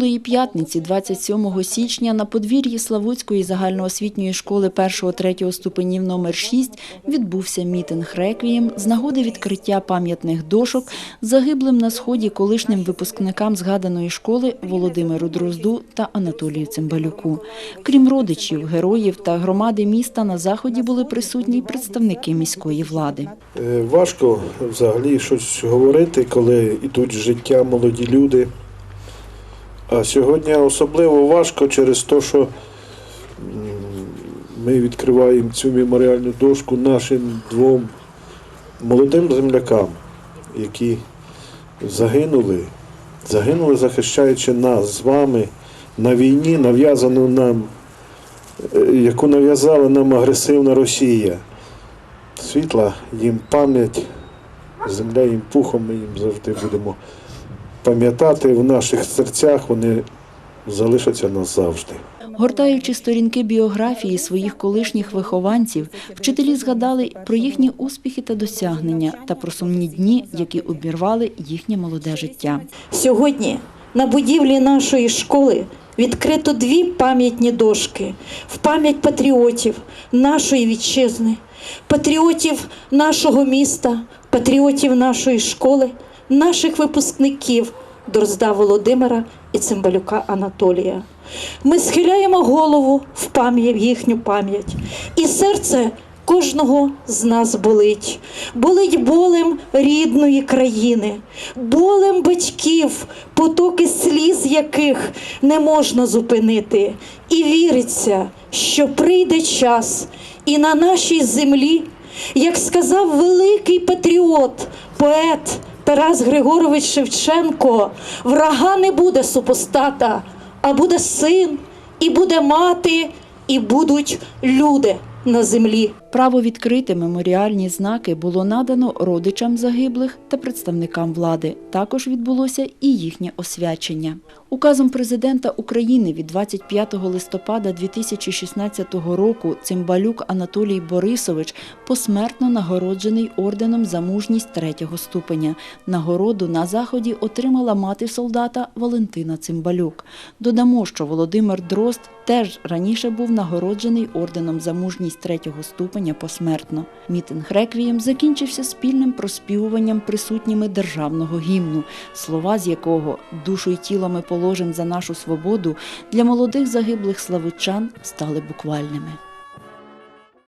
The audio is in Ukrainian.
Минулої п'ятниці, 27 січня, на подвір'ї Славутської загальноосвітньої школи 1-3 ступенів номер 6 відбувся мітинг реквієм з нагоди відкриття пам'ятних дошок загиблим на сході колишнім випускникам згаданої школи Володимиру Дрозду та Анатолію Цимбалюку. Крім родичів, героїв та громади міста, на заході були присутні представники міської влади. Е, Важко взагалі щось говорити, коли йдуть життя молоді люди. А сьогодні особливо важко через те, що ми відкриваємо цю меморіальну дошку нашим двом молодим землякам, які загинули, загинули, захищаючи нас з вами на війні, нав'язану нам, е, яку нав'язала нам агресивна Росія. Світла їм пам'ять, земля їм пухом, ми їм завжди будемо пам'ятати в наших серцях, вони залишаться назавжди. Гортаючи сторінки біографії своїх колишніх вихованців, вчителі згадали про їхні успіхи та досягнення та про сумні дні, які обірвали їхнє молоде життя. Сьогодні на будівлі нашої школи відкрито дві пам'ятні дошки в пам'ять патріотів нашої вітчизни, патріотів нашого міста, патріотів нашої школи, наших випускників Дрозда Володимира і Цимбалюка Анатолія. Ми схиляємо голову в пам'ять в їхню пам'ять, і серце кожного з нас болить. Болить болем рідної країни, болем батьків, потоки сліз яких не можна зупинити. І віриться, що прийде час, і на нашій землі, як сказав великий патріот, поет Тарас Григорович Шевченко, врага не буде супостата, а буде син, і буде мати, і будуть люди на землі. Право відкрити меморіальні знаки було надано родичам загиблих та представникам влади. Також відбулося і їхнє освячення. Указом президента України від 25 листопада 2016 року Цимбалюк Анатолій Борисович посмертно нагороджений орденом за мужність третього ступеня. Нагороду на заході отримала мати солдата Валентина Цимбалюк. Додамо, що Володимир Дрозд теж раніше був нагороджений орденом за мужність третього ступеня посмертно. Мітинг реквієм закінчився спільним проспівуванням присутніми державного гімну, слова з якого душу й тіло ми положим за нашу свободу для молодих загиблих славичан стали буквальними.